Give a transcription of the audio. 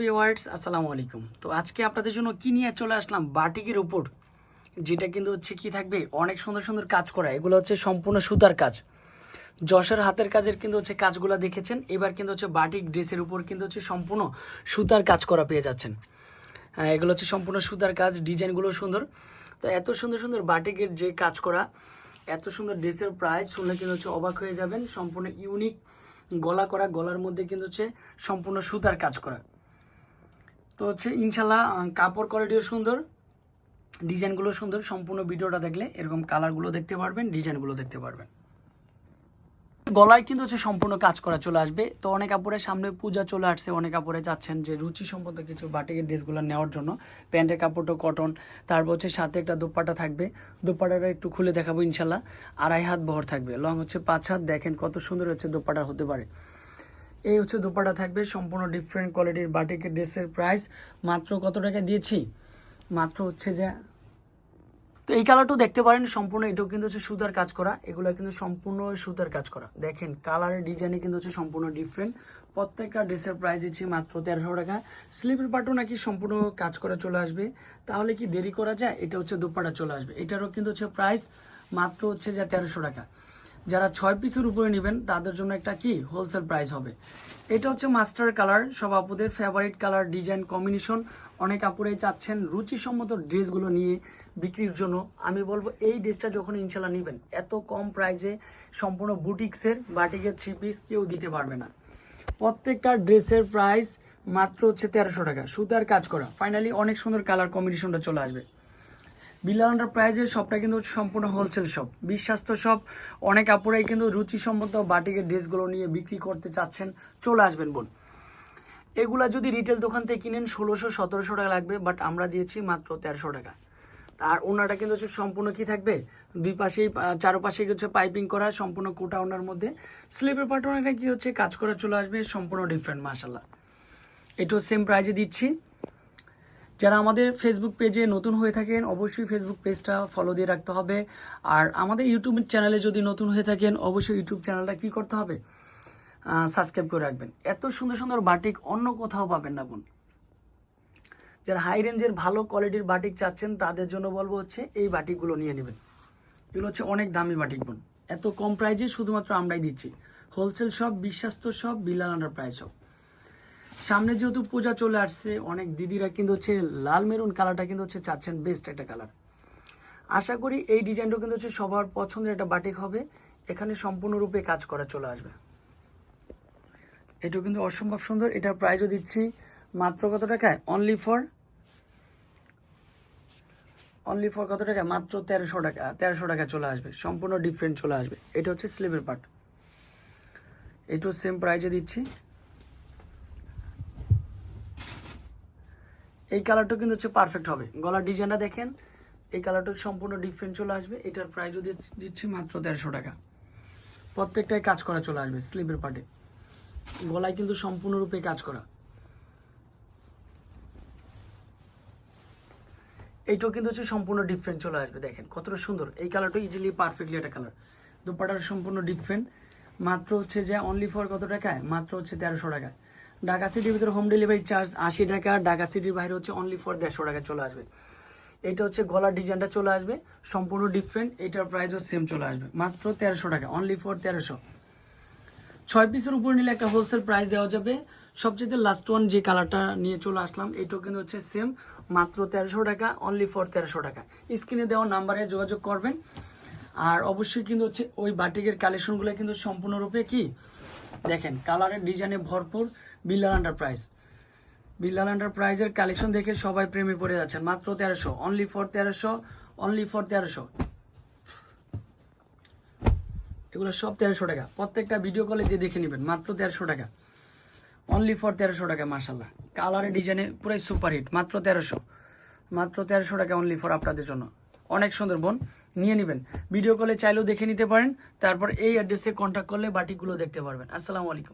Viewers আসসালামু আলাইকুম। তো আজকে আপনাদের জন্য কি নিয়ে চলে আসলাম? বাটিকের উপর যেটা কিন্তু হচ্ছে কি থাকবে? অনেক সুন্দর সুন্দর কাজ করা। এগুলো হচ্ছে সম্পূর্ণ সুতার কাজ। যশের হাতের কাজের কিন্তু হচ্ছে কাজগুলো দেখেছেন। এবার কিন্তু হচ্ছে বাটিক ড্রেসের উপর কিন্তু হচ্ছে সম্পূর্ণ সুতার কাজ করা পেয়ে যাচ্ছেন। হ্যাঁ, এগুলো হচ্ছে সম্পূর্ণ সুতার কাজ ডিজাইনগুলো সুন্দর। তো এত সুন্দর সুন্দর বাটিকের যে কাজ করা এত সুন্দর ড্রেসের প্রাইস শুনলে কিন্তু হচ্ছে অবাক হয়ে যাবেন। সম্পূর্ণ ইউনিক গলা করা গলার মধ্যে কিন্তু হচ্ছে সম্পূর্ণ সুতার কাজ করা। তো হচ্ছে ইনশাল্লাহ কাপড় কোয়ালিটিও সুন্দর ডিজাইনগুলো সুন্দর, সম্পূর্ণ ভিডিওটা দেখলে এরকম কালারগুলো দেখতে পারবেন ডিজাইনগুলো দেখতে পারবেন। গলায় কিন্তু হচ্ছে সম্পূর্ণ কাজ করা চলে আসবে। তো অনেক কাপড়ের সামনে পূজা চলে আসছে, অনেক কাপড়ে যাচ্ছেন যে রুচি সম্পর্ক কিছু বাটিকের ড্রেসগুলো নেওয়ার জন্য। প্যান্টের কাপড়টা কটন তারপর হচ্ছে সাথে একটা দোপাটা থাকবে। দোপাটাটা একটু খুলে দেখাবো ইনশাল্লাহ। আড়াই হাত বহর থাকবে। লং হচ্ছে পাঁচ হাত। দেখেন কত সুন্দর হচ্ছে দোপাটা হতে পারে। এই হচ্ছে দুপাটা থাকবে, সম্পূর্ণ ডিফারেন্ট কোয়ালিটির বাটিকের ড্রেসের প্রাইস মাত্র কত টাকা দিয়েছি? মাত্র হচ্ছে যে, তো এই কালারটাও দেখতে পারেন, সম্পূর্ণ এটাও কিন্তু হচ্ছে সুতার কাজ করা, এগুলো কিন্তু সম্পূর্ণ সুতার কাজ করা। দেখেন কালারের ডিজাইনে কিন্তু হচ্ছে সম্পূর্ণ ডিফারেন্ট প্রত্যেকটা ড্রেসের প্রাইস দিচ্ছি মাত্র তেরোশো টাকা। স্লিপের পাটও নাকি সম্পূর্ণ কাজ করা চলে আসবে। তাহলে কি দেরি করা যায়? এটা হচ্ছে দুপাটা চলে আসবে। এটারও কিন্তু হচ্ছে প্রাইস মাত্র হচ্ছে যে তেরোশো টাকা। যারা ছয় পিসের উপরে নেবেন, তাদের জন্য একটা কি? হোলসেল প্রাইস হবে। এটা হচ্ছে মাস্টার কালার সব আপুদের ফেভারিট কালার ডিজাইন কম্বিনেশন অনেক আপুরাই চাচ্ছেন রুচিসম্মত ড্রেসগুলো নিয়ে বিক্রির জন্য। আমি বলব, এই ড্রেসটা যখন ইনশাল্লাহ নেবেন, এত কম প্রাইসে সম্পূর্ণ বুটিক্সের বাটিকের থ্রি পিস কেউ দিতে পারবে না। প্রত্যেকটা ড্রেসের প্রাইস মাত্র হচ্ছে তেরোশো টাকা। সুতার কাজ করা। ফাইনালি অনেক সুন্দর কালার কম্বিনেশনটা চলে আসবে। বিলান্ডার প্রাইজের শপটা কিন্তু সম্পূর্ণ হোলসেল শপ বিশ্বাস্ত শপ অনেক আপুরাই কিন্তু রুচিসম্মত বাটিকের ড্রেসগুলো নিয়ে বিক্রি করতে চাচ্ছেন, চলে আসবেন বোন এগুলা যদি রিটেল দোকান থেকে কিনেন, ষোলোশো, সতেরোশো টাকা লাগবে বাট আমরা দিয়েছি মাত্র তেরোশো টাকা। আর ওনাটা কিন্তু হচ্ছে সম্পূর্ণ কি থাকবে? দুই পাশেই চারপাশে হচ্ছে পাইপিং করা, সম্পূর্ণ কোটা ওনার মধ্যে। স্লিপের পার্ট ওনাটা কি হচ্ছে? কাজ করা চলে আসবে, সম্পূর্ণ ডিফারেন্ট মাসাল্লাহ এটাও সেম প্রাইজে দিচ্ছি। যারা আমাদের ফেসবুক পেজে নতুন হয়ে থাকেন, অবশ্যই ফেসবুক পেজটা ফলো দিয়ে রাখতে হবে। আর আমাদের ইউটিউব চ্যানেলে যদি নতুন হয়ে থাকেন, অবশ্যই ইউটিউব চ্যানেলটা কি করতে হবে? সাবস্ক্রাইব করে রাখবেন। এত সুন্দর সুন্দর বাটিক অন্য কোথাও পাবেন না বোন। যারা হাই রেঞ্জের ভালো কোয়ালিটির বাটিক চাচ্ছেন, তাদের জন্য বলব হচ্ছে এই বাটিকগুলো নিয়ে নেবেন। এগুলো হচ্ছে অনেক দামি বাটিক বোন। এত কম প্রাইজে শুধুমাত্র আমরাই দিচ্ছি। হোলসেল সব বিশ্বাস্ত সব বিলাল আন্ডার প্রাইস সব সামনে যেহেতু পূজা চলে আসছে, অনেক দিদিরা কিন্তু হচ্ছে লাল মেরুন কালারটা কিন্তু হচ্ছে চাচ্ছেন বেস্ট একটা কালার আশা করি এই ডিজাইনটা কিন্তু হচ্ছে সবার পছন্দের একটা বাটিক হবে। এখানে সম্পূর্ণরূপে কাজ করা চলে আসবে। এটাও কিন্তু অসম্ভব সুন্দর। এটার প্রাইজও দিচ্ছি মাত্র কত টাকায়? অনলি ফর অনলি ফর কত টাকা মাত্র তেরোশো টাকা তেরোশো টাকা চলে আসবে। সম্পূর্ণ ডিফারেন্ট চলে আসবে। এটা হচ্ছে স্লিভের পার্ট এটাও সেম প্রাইসে দিচ্ছি। এই কালারটা কিন্তু হচ্ছে পারফেক্ট হবে। গলার ডিজাইনটা দেখেন, এই কালারটা সম্পূর্ণ ডিফারেন্ট চলে আসবে। এটার প্রাইসও দিচ্ছি মাত্র তেরোশো টাকা। প্রত্যেকটাই কাজ করা চলে আসবে স্লিভের পার্টে গলায় কিন্তু সম্পূর্ণরূপে কাজ করা। এইটাও কিন্তু হচ্ছে সম্পূর্ণ ডিফারেন্ট চলে আসবে, দেখেন কতটা সুন্দর। এই কালারটা ইজিলি পারফেক্টলি একটা কালার দুপাটার সম্পূর্ণ ডিফারেন্ট মাত্র হচ্ছে যে অনলি ফর কত টাকায়? মাত্র হচ্ছে তেরোশো টাকায়। ঢাকা সিটির ভিতরে হোম ডেলিভারি চার্জ আশি টাকা, ঢাকা সিটির বাইরে হচ্ছে অনলি ফর দেড়শো টাকা চলে আসবে। এটা হচ্ছে গলার ডিজাইনটা চলে আসবে, সম্পূর্ণ ডিফারেন্ট এটার প্রাইসও সেম চলে আসবে, মাত্র তেরোশো টাকা অনলি ফর তেরোশো। ছয় পিসের উপর নিলে একটা হোলসেল প্রাইস দেওয়া যাবে। সবচেয়ে লাস্ট ওয়ান যে কালারটা নিয়ে চলে আসলাম, এটাও কিন্তু হচ্ছে সেম মাত্র তেরোশো টাকা অনলি ফর তেরোশো টাকা। স্ক্রিনে দেওয়া নাম্বারে যোগাযোগ করবেন। আর অবশ্যই কিন্তু হচ্ছে ওই বাটিকের কালেকশনগুলো কিন্তু সম্পূর্ণরূপে কি? দেখেন কালারের ডিজাইনে ভরপুর বিল্লাল এন্টারপ্রাইজ বিল্লাল এন্টারপ্রাইজের কালেকশন দেখে সবাই প্রেমে পড়ে যাচ্ছেন। মাত্র তেরোশো। অনলি ফর তেরোশো অনলি ফর তেরোশো। এগুলো সব তেরোশো টাকা। প্রত্যেকটা ভিডিও কলে দিয়ে দেখে নেবেন। মাত্র তেরোশো টাকা। অনলি ফর তেরোশো টাকা মাসাল্লাহ কালারের ডিজাইনে পুরাই সুপার হিট মাত্র তেরোশো। মাত্র তেরোশো টাকা অনলি ফর আপনাদের জন্য। অনেক সুন্দর বোন। নিয়ে নেবেন। ভিডিও কলে চাইলেও দেখে নিতে পারেন, তারপর এই অ্যাড্রেসে কন্ট্যাক্ট করলে বাটিকগুলো দেখতে পারবেন। আসসালামু আলাইকুম।